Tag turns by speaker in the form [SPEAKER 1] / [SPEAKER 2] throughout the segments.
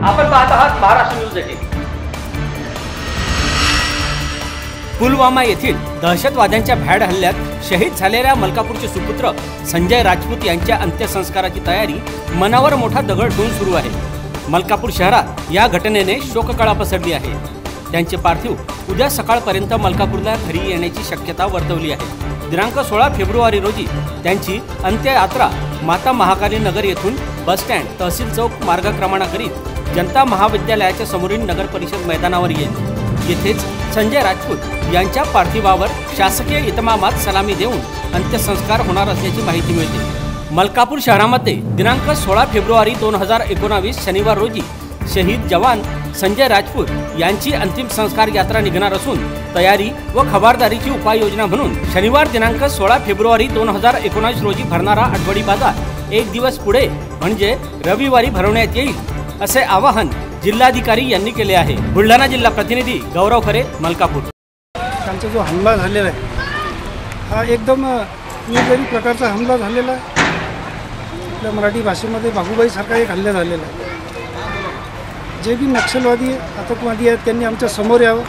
[SPEAKER 1] Maharashtra news eighteen
[SPEAKER 2] Pulwama येथील दहशतवाद्यांच्या भ्याड हल्ल्यात शहीद झालेल्या मलकापूरचे सुपुत्र संजय राजपूत यांच्या अंत्यसंस्काराची तयारी मनावर मोठा दगड ठेवून सुरू आहे. मलकापूर शहरात या घटनेने शोककळा पसरली आहे. त्यांचे पार्थिव उद्या सकाळपर्यंत मलकापूरला घरी येण्याची शक्यता वर्तवली आहे. दिनांक सोळा फेब्रुवारी रोजी त्यांची अंत्ययात्रा माता महाकाली नगर येथून बसस्टँड तहसील चौक मार्गक्रमणा करीत जनता महाविद्यालयाच्या समोरील नगर परिषद मैदानावर येईल. येथेच संजय राजपूत यांच्या पार्थिवावर शासकीय इतमामात सलामी देऊन अंत्यसंस्कार होणार असल्याची माहिती मिळते. मलकापूर शहरामध्ये दिनांक सोळा फेब्रुवारी दोन हजार एकोणावीस शनिवार रोजी शहीद जवान संजय राजपूत यांची अंतिम संस्कार यात्रा निघणार असून तयारी व खबरदारीची उपाययोजना म्हणून शनिवार दिनांक सोळा फेब्रुवारी दोन हजार एकोणावीस रोजी भरणारा आठवडी बाजार एक दिवस पुढे म्हणजे रविवारी भरवण्यात येईल असे आवाहन जिल्हाधिकारी यांनी केले आहे. बुलढाणा जिल्हा प्रतिनिधी गौरव खरे मलकापूर.
[SPEAKER 3] त्यांचा जो हमला झालेला आहे हा एकदम निर्दयी प्रकारचा हमला झालेला आहे. आपल्या मराठी भाषेमध्ये बाबूबाईसारखा एक हल्ला झालेला आहे. जे बी नक्षलवादी आतंकवादी आहेत त्यांनी आमच्यासमोर यावं.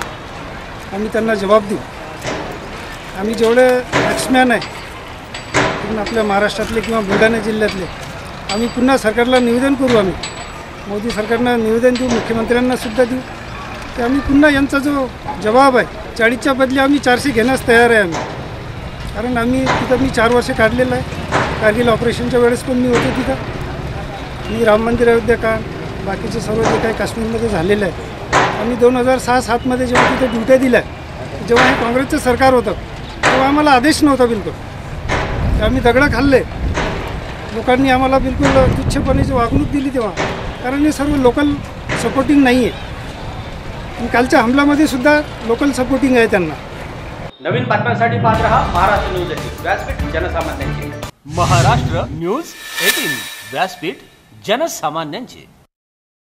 [SPEAKER 3] आम्ही त्यांना जबाब देऊ. आम्ही जेवढे बॅट्समॅन आहे पूर्ण आपल्या महाराष्ट्रातले किंवा बुलढाणा जिल्ह्यातले. आम्ही पुन्हा सरकारला निवेदन करू आम्ही. मोदी सरकारनं निवेदन देऊ मुख्यमंत्र्यांनासुद्धा देऊ. की आम्ही पुन्हा यांचा जो जबाब आहे चाळीसच्या बदली आम्ही चारशे घेण्यास तयार आहे आम्ही. कारण आम्ही तिथं मी चार वर्ष काढलेलं आहे. कारगिल ऑपरेशनच्या वेळेस पण मी होतो तिथं. मी राम मंदिर अयोध्याकांड बाकीचे सर्व जे काही काश्मीरमध्ये झालेलं आहे. आम्ही दोन हजार सहा सातमध्ये जेव्हा तिथे ड्युट्या दिल्या जेव्हा हे काँग्रेसचं सरकार होतं तेव्हा आम्हाला आदेश नव्हता बिलकुल. आम्ही दगडं खाल्ले. लोकांनी आम्हाला बिलकुल तुच्छपणेची वागणूक दिली तेव्हा. कारण हे सर्व लोकल सपोर्टिंग नाही आहे कालच्या हमल्यामध्ये सुद्धा लोकल सपोर्टिंग आहे त्यांना.
[SPEAKER 1] नवीन बातम्यांसाठी पाहत रहा महाराष्ट्र न्यूज एटीन. व्यासपीठ जनसामान्यांची.
[SPEAKER 2] Maharashtra news eighteen. व्यासपीठ जनसामान्यांचे.